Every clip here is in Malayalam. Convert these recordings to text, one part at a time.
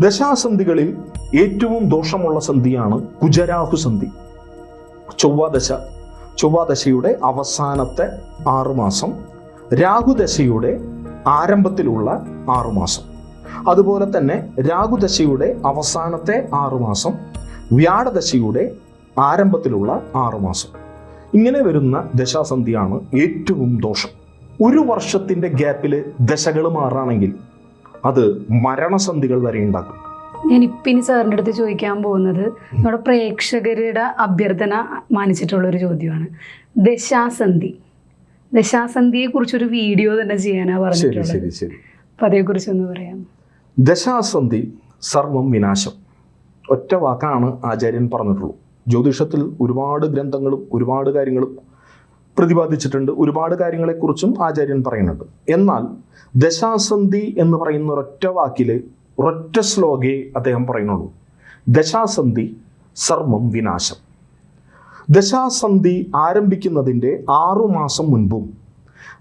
ദശാസന്ധികളിൽ ഏറ്റവും ദോഷമുള്ള സന്ധിയാണ് കുജരാഹു സന്ധി. ചൊവ്വാദശ ചൊവ്വാദശയുടെ അവസാനത്തെ ആറുമാസം രാഹുദശയുടെ ആരംഭത്തിലുള്ള ആറുമാസം അതുപോലെ തന്നെ രാഹുദശയുടെ അവസാനത്തെ ആറുമാസം വ്യാഴദശയുടെ ആരംഭത്തിലുള്ള ആറുമാസം ഇങ്ങനെ വരുന്ന ദശാസന്ധിയാണ് ഏറ്റവും ദോഷം. ഒരു വർഷത്തിന്റെ ഗ്യാപ്പിൽ ദശകൾ മാറുകയാണെങ്കിൽ അത് മരണസന്ധികൾ വരെ ഉണ്ടാക്കും. ഞാൻ ഇപ്പം ഇനി സാറിന്റെ അടുത്ത് ചോദിക്കാൻ പോകുന്നത് നമ്മുടെ പ്രേക്ഷകരുടെ അഭ്യർത്ഥന മാനിച്ചിട്ടുള്ള ഒരു ചോദ്യമാണ്. ദശാസന്ധി. ദശാസന്ധിയെ കുറിച്ചൊരു വീഡിയോ തന്നെ ചെയ്യാനാ പറഞ്ഞിട്ടുള്ളത്. അപ്പൊ അതേക്കുറിച്ച് ഒന്ന് പറയാം ദശാസന്ധി സർവം വിനാശം. ഒറ്റ വാക്കാണ് ആചാര്യൻ പറഞ്ഞിട്ടുള്ളൂ. ജ്യോതിഷത്തിൽ ഒരുപാട് ഗ്രന്ഥങ്ങളും ഒരുപാട് കാര്യങ്ങളും പ്രതിപാദിച്ചിട്ടുണ്ട്. ഒരുപാട് കാര്യങ്ങളെക്കുറിച്ചും ആചാര്യൻ പറയുന്നുണ്ട്. എന്നാൽ ദശാസന്ധി എന്ന് പറയുന്ന ഒരൊറ്റ വാക്കിൽ ഒരൊറ്റ ശ്ലോകേ അദ്ദേഹം പറയുന്നുള്ളൂ. ദശാസന്ധി സർവം വിനാശം. ദശാസന്ധി ആരംഭിക്കുന്നതിന്റെ ആറു മാസം മുൻപും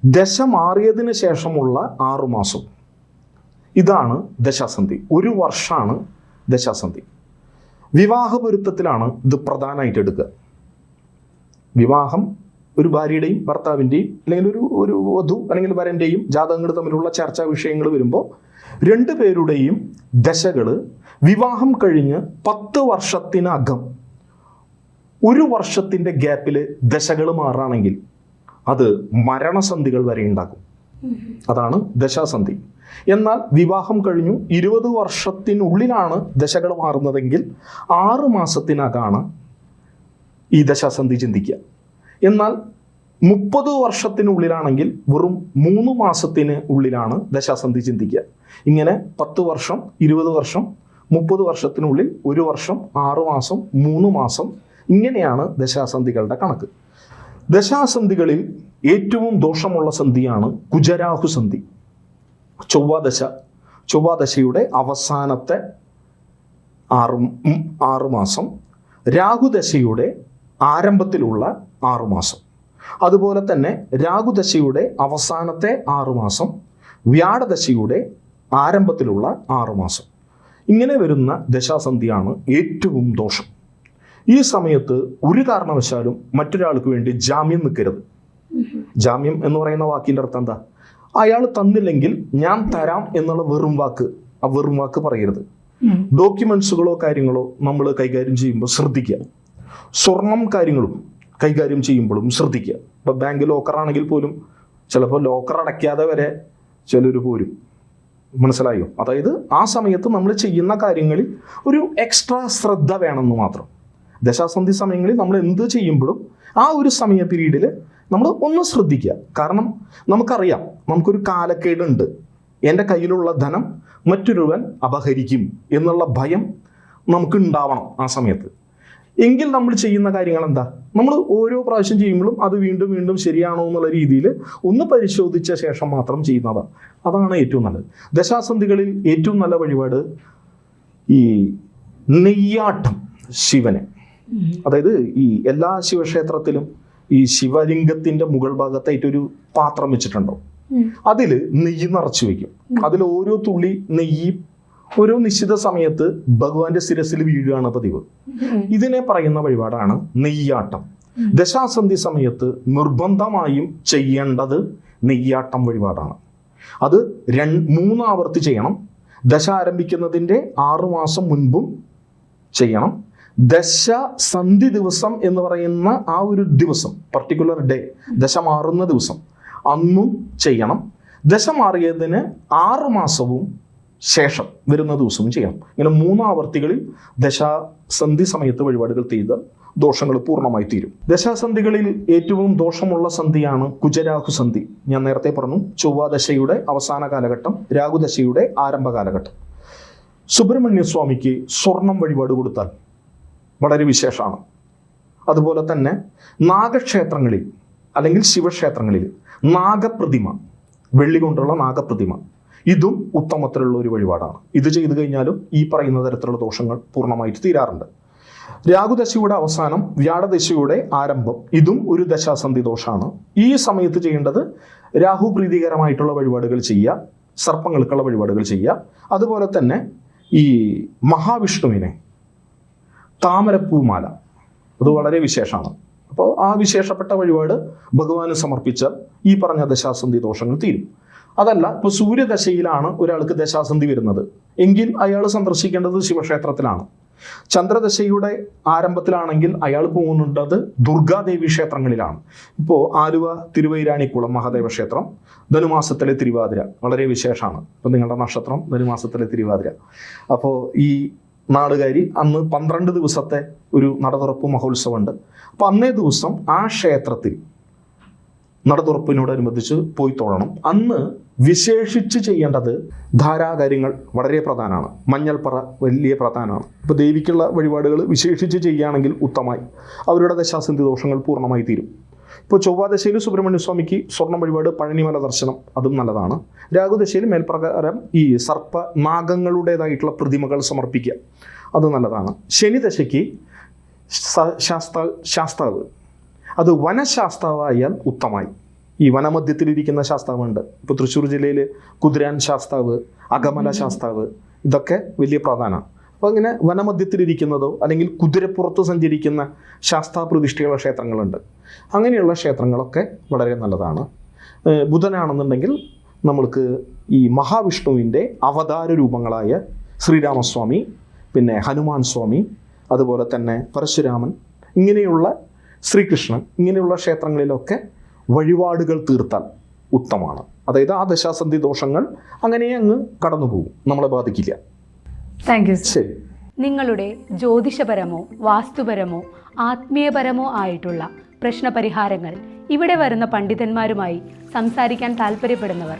ദശ മാറിയതിന് ശേഷമുള്ള ആറു മാസം. ഇതാണ് ദശാസന്ധി. ഒരു വർഷമാണ് ദശാസന്ധി. വിവാഹ പൊരുത്തത്തിലാണ് ഇത് പ്രധാനമായിട്ട് എടുക്കുക. വിവാഹം ഒരു ഭാര്യയുടെയും ഭർത്താവിന്റെയും അല്ലെങ്കിൽ ഒരു ഒരു വധു അല്ലെങ്കിൽ വരന്റെയും ജാതകങ്ങൾ തമ്മിലുള്ള ചർച്ചാ വിഷയങ്ങൾ വരുമ്പോൾ രണ്ടു പേരുടെയും ദശകൾ വിവാഹം കഴിഞ്ഞ് പത്ത് വർഷത്തിനകം ഒരു വർഷത്തിന്റെ ഗ്യാപ്പിൽ ദശകൾ മാറുകയാണെങ്കിൽ അത് മരണസന്ധികൾ വരെ ഉണ്ടാക്കും അതാണ് ദശാസന്ധി. എന്നാൽ വിവാഹം കഴിഞ്ഞു ഇരുപത് വർഷത്തിനുള്ളിലാണ് ദശകൾ മാറുന്നതെങ്കിൽ ആറ് മാസത്തിനകമാണ് ഈ ദശാസന്ധി ചിന്തിക്കുക. എന്നാൽ മുപ്പത് വർഷത്തിനുള്ളിലാണെങ്കിൽ വെറും മൂന്ന് മാസത്തിന് ഉള്ളിലാണ് ദശാസന്ധി ചിന്തിക്കുക. ഇങ്ങനെ പത്ത് വർഷം ഇരുപത് വർഷം മുപ്പത് വർഷത്തിനുള്ളിൽ ഒരു വർഷം ആറു മാസം മൂന്ന് മാസം ഇങ്ങനെയാണ് ദശാസന്ധികളുടെ കണക്ക്. ദശാസന്ധികളിൽ ഏറ്റവും ദോഷമുള്ള സന്ധിയാണ് കുജരാഹു സന്ധി. ചൊവ്വാദശ ചൊവ്വാദശയുടെ അവസാനത്തെ ആറ് മാസം. രാഹുദശയുടെ ആരംഭത്തിലുള്ള ആറുമാസം അതുപോലെ തന്നെ രാഹുദശയുടെ അവസാനത്തെ ആറുമാസം വ്യാഴദശയുടെ ആരംഭത്തിലുള്ള ആറുമാസം ഇങ്ങനെ വരുന്ന ദശാസന്ധിയാണ് ഏറ്റവും ദോഷം. ഈ സമയത്ത് ഒരു കാരണവശാലും മറ്റൊരാൾക്ക് വേണ്ടി ജാമ്യം നിൽക്കരുത്. ജാമ്യം എന്ന് പറയുന്ന വാക്കിന്റെ അർത്ഥം എന്താ? അയാൾ തന്നില്ലെങ്കിൽ ഞാൻ തരാം എന്നുള്ള വെറും വാക്ക് ആ വെറും വാക്ക് പറയരുത്. ഡോക്യുമെന്റ്സുകളോ കാര്യങ്ങളോ നമ്മൾ കൈകാര്യം ചെയ്യുമ്പോൾ ശ്രദ്ധിക്കുക. സ്വർണം കാര്യങ്ങളും കൈകാര്യം ചെയ്യുമ്പോഴും ശ്രദ്ധിക്കുക. ഇപ്പോൾ ബാങ്ക് ലോക്കറാണെങ്കിൽ പോലും ചിലപ്പോൾ ലോക്കർ അടയ്ക്കാതെ വരെ ചിലർ പോരും. മനസ്സിലായോ? അതായത് ആ സമയത്ത് നമ്മൾ ചെയ്യുന്ന കാര്യങ്ങളിൽ ഒരു എക്സ്ട്രാ ശ്രദ്ധ വേണമെന്ന് മാത്രം. ദശാസന്ധി സമയങ്ങളിൽ നമ്മൾ എന്ത് ചെയ്യുമ്പോഴും ആ ഒരു സമയ പീരീഡിൽ നമ്മൾ ഒന്ന് ശ്രദ്ധിക്കുക. കാരണം നമുക്കറിയാം നമുക്കൊരു കാലക്കേടുണ്ട്. എന്റെ കയ്യിലുള്ള ധനം മറ്റൊരുവൻ അപഹരിക്കും എന്നുള്ള ഭയം നമുക്ക് ഉണ്ടാവണം ആ സമയത്ത്. എങ്കിൽ നമ്മൾ ചെയ്യുന്ന കാര്യങ്ങൾ എന്താ നമ്മൾ ഓരോ പ്രാവശ്യം ചെയ്യുമ്പോഴും അത് വീണ്ടും വീണ്ടും ശരിയാണോ എന്നുള്ള രീതിയിൽ ഒന്ന് പരിശോധിച്ച ശേഷം മാത്രം ചെയ്യുന്നത്. അതാണ് ഏറ്റവും നല്ലത്. ദശാസന്ധികളിൽ ഏറ്റവും നല്ല വഴിപാട് ഈ നെയ്യാട്ടം ശിവനെ. അതായത് ഈ എല്ലാ ശിവക്ഷേത്രത്തിലും ഈ ശിവലിംഗത്തിന്റെ മുകൾ ഭാഗത്തായിട്ട് ഒരു പാത്രം വെച്ചിട്ടുണ്ടോ അതിൽ അതിൽ നെയ്യ് നിറച്ചു വെക്കും. അതിൽ ഓരോ തുള്ളി നെയ്യ് ഓരോ നിശ്ചിത സമയത്ത് ഭഗവാന്റെ ശിരസിൽ വീഴുകയാണ് പതിവ്. ഇതിനെ പറയുന്ന വഴിപാടാണ് നെയ്യാട്ടം. ദശാസന്ധി സമയത്ത് നിർബന്ധമായും ചെയ്യേണ്ടത് നെയ്യാട്ടം വഴിപാടാണ്. അത് രണ്ട് മൂന്നാവർത്തി ചെയ്യണം. ദശ ആരംഭിക്കുന്നതിന്റെ ആറു മാസം മുൻപും ചെയ്യണം. ദശ സന്ധി ദിവസം എന്ന് പറയുന്ന ആ ഒരു ദിവസം പർട്ടിക്കുലർ ഡേ ദശ മാറുന്ന ദിവസം അന്നും ചെയ്യണം. ദശ മാറിയതിന് ആറ് മാസവും ശേഷം വരുന്ന ദിവസവും ചെയ്യാം. ഇങ്ങനെ മൂന്നാവർത്തികളിൽ ദശാസന്ധി സമയത്ത് വഴിപാടുകൾ ചെയ്താൽ ദോഷങ്ങൾ പൂർണമായി തീരും. ദശാസന്ധികളിൽ ഏറ്റവും ദോഷമുള്ള സന്ധിയാണ് കുജരാഹു സന്ധി ഞാൻ നേരത്തെ പറഞ്ഞു ചൊവ്വാദശയുടെ അവസാന കാലഘട്ടം രാഹുദശയുടെ ആരംഭ കാലഘട്ടം. സുബ്രഹ്മണ്യ സ്വാമിക്ക് സ്വർണം വഴിപാട് കൊടുത്താൽ വളരെ വിശേഷമാണ്. അതുപോലെ തന്നെ നാഗക്ഷേത്രങ്ങളിൽ അല്ലെങ്കിൽ ശിവക്ഷേത്രങ്ങളിൽ നാഗപ്രതിമ വെള്ളി കൊണ്ടുള്ള നാഗപ്രതിമ ഇതും ഉത്തമത്തിലുള്ള ഒരു വഴിപാടാണ്. ഇത് ചെയ്തു കഴിഞ്ഞാലും ഈ പറയുന്ന തരത്തിലുള്ള ദോഷങ്ങൾ പൂർണമായിട്ട് തീരാറുണ്ട്. രാഹുദശയുടെ അവസാനം വ്യാഴദശയുടെ ആരംഭം. ഇതും ഒരു ദശാസന്ധി ദോഷമാണ് ഈ സമയത്ത് ചെയ്യേണ്ടത് രാഹു പ്രീതികരമായിട്ടുള്ള വഴിപാടുകൾ ചെയ്യുക സർപ്പങ്ങൾക്കുള്ള വഴിപാടുകൾ ചെയ്യുക. അതുപോലെ തന്നെ ഈ മഹാവിഷ്ണുവിനെ താമരപ്പൂമാല. അത് വളരെ വിശേഷമാണ്. അപ്പോൾ ആ വിശേഷപ്പെട്ട വഴിപാട് ഭഗവാന് സമർപ്പിച്ചാൽ ഈ പറഞ്ഞ ദശാസന്ധി ദോഷങ്ങൾ തീരും. അതല്ല ഇപ്പോൾ സൂര്യദശയിലാണ് ഒരാൾക്ക് ദശാസന്ധി വരുന്നത്. എങ്കിൽ അയാൾ സന്ദർശിക്കേണ്ടത് ശിവക്ഷേത്രത്തിലാണ്. ചന്ദ്രദശയുടെ ആരംഭത്തിലാണെങ്കിൽ അയാൾ പോകുന്നുണ്ടത് ദുർഗാദേവി ക്ഷേത്രങ്ങളിലാണ്. ഇപ്പോൾ ആലുവ തിരുവൈരാണിക്കുളം മഹാദേവ ക്ഷേത്രം ധനുമാസത്തിലെ തിരുവാതിര വളരെ വിശേഷമാണ്. ഇപ്പം നിങ്ങളുടെ നക്ഷത്രം ധനുമാസത്തിലെ തിരുവാതിര. അപ്പോൾ ഈ നാടുകാരി അന്ന് പന്ത്രണ്ട് ദിവസത്തെ ഒരു നടതുറപ്പ് മഹോത്സവമുണ്ട്. അപ്പോൾ അന്നേ ദിവസം ആ ക്ഷേത്രത്തിൽ നടതുറപ്പിനോടനുബന്ധിച്ച് പോയി തൊഴണം. അന്ന് വിശേഷിച്ച് ചെയ്യേണ്ടത് ധാരാകാര്യങ്ങൾ വളരെ പ്രധാനമാണ്. മഞ്ഞൾപ്പറ വലിയ പ്രധാനമാണ്. ഇപ്പോൾ ദേവിക്കുള്ള വഴിപാടുകൾ വിശേഷിച്ച് ചെയ്യുകയാണെങ്കിൽ ഉത്തമമായി. അവരുടെ ദശാസന്ധി ദോഷങ്ങൾ പൂർണമായി തീരും. ഇപ്പോൾ ചൊവ്വാദശയിൽ സുബ്രഹ്മണ്യ സ്വാമിക്ക് സ്വർണ വഴിപാട് പഴനിമല ദർശനം അതും നല്ലതാണ്. രാഹുദശയിൽ മേൽപ്രകാരം ഈ സർപ്പ നാഗങ്ങളുടേതായിട്ടുള്ള പ്രതിമകൾ സമർപ്പിക്കുക അത് നല്ലതാണ്. ശനിദശയ്ക്ക് ദശയ്ക്ക് ശാസ്ത്ര ശാസ്താവ്. അത് വനശാസ്താവായാൽ ഉത്തമായി ഈ വനമധ്യത്തിലിരിക്കുന്ന ശാസ്താവുണ്ട്. ഇപ്പോൾ തൃശ്ശൂർ ജില്ലയിൽ കുതിരാൻ ശാസ്താവ് അകമല ശാസ്താവ് ഇതൊക്കെ വലിയ പ്രാധാനമാണ് അപ്പോൾ ഇങ്ങനെ വനമധ്യത്തിലിരിക്കുന്നതോ അല്ലെങ്കിൽ കുതിരപ്പുറത്ത് സഞ്ചരിക്കുന്ന ശാസ്താ പ്രതിഷ്ഠയുള്ള ക്ഷേത്രങ്ങളുണ്ട്. അങ്ങനെയുള്ള ക്ഷേത്രങ്ങളൊക്കെ വളരെ നല്ലതാണ്. ബുധനാണെന്നുണ്ടെങ്കിൽ നമ്മൾക്ക് ഈ മഹാവിഷ്ണുവിന്റെ അവതാര രൂപങ്ങളായ ശ്രീരാമസ്വാമി പിന്നെ ഹനുമാൻ സ്വാമി അതുപോലെ തന്നെ പരശുരാമൻ ഇങ്ങനെയുള്ള ശ്രീകൃഷ്ണൻ ഇങ്ങനെയുള്ള ക്ഷേത്രങ്ങളിലൊക്കെ വഴിപാടുകൾ തീർത്താൽ ഉത്തമാണ് അതായത് ആ ദശാസന്ധി ദോഷങ്ങൾ അങ്ങനെ അങ്ങ് കടന്നു പോകും നമ്മളെ ബാധിക്കില്ല. താങ്ക് യു ശരി. നിങ്ങളുടെ ജ്യോതിഷപരമോ വാസ്തുപരമോ ആത്മീയപരമോ ആയിട്ടുള്ള പ്രശ്നപരിഹാരങ്ങൾ ഇവിടെ വരുന്ന പണ്ഡിതന്മാരുമായി സംസാരിക്കാൻ താല്പര്യപ്പെടുന്നവർ